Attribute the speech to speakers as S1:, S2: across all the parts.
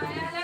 S1: Yeah, yeah, yeah.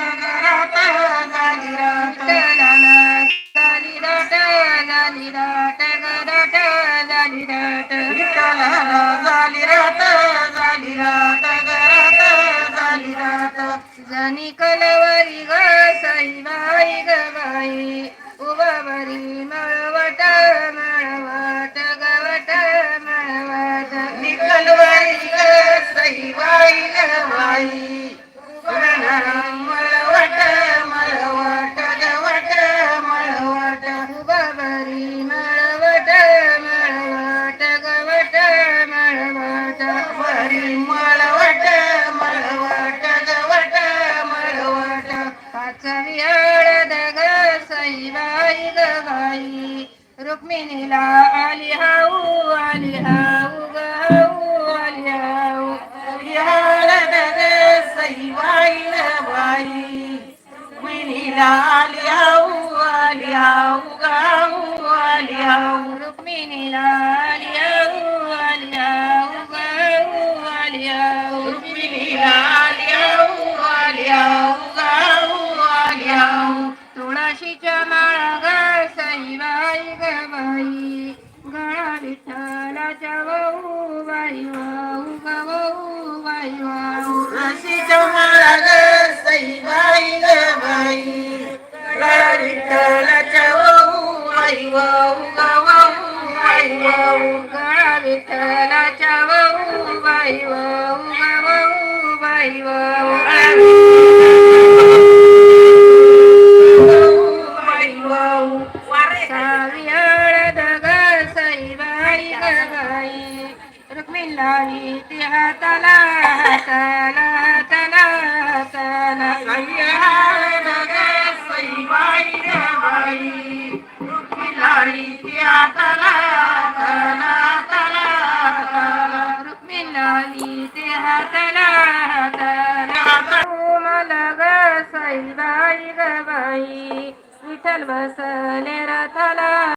S2: जनी कलवरी ग सईबाई ग बाई उभावरी मळवट मळवट गवट मळवट
S1: निकलवाई ग सैवाई ग बाई मळवट मळवट गवट मळवट
S2: उभावरी ग बाई रुक्मिणीला आली हाऊ आली हाऊ ग हाऊ आली हाऊ.
S1: हळद ग सईबाई ग बाई मिनीला आली आऊ आली आऊ गाऊ आली आऊ
S2: रुक्मिणीला आली हाऊ आली हाऊ ग आली हाऊ.
S1: रुक्मिणीला आली आऊ आली आऊ गाऊ आली आऊ
S2: तुळशीच्या माळा ग सईबाई ग बाई गळा विठ्ठलाच्या वाऊ बाई वाऊ ग वाऊ बाई. वाऊ
S1: तुळशीच्या माळा ग सईबाई ग बाई गळा विठ्ठलाच्या वाऊ आई वाऊ ग वाऊ आई वाऊ
S2: गळा विठ्ठलाच्या वाऊ बाई वाऊ ग वाऊ बाई वाऊ
S1: आई वाऊ
S2: सावी हळद ग सईबाई ग बाई तला ती हाताला हाताला हाताला. हाताला रुक्मिणी ते हाताला हाताला मला ग सईबाई ग बाई विठ्ठल बसले रथाला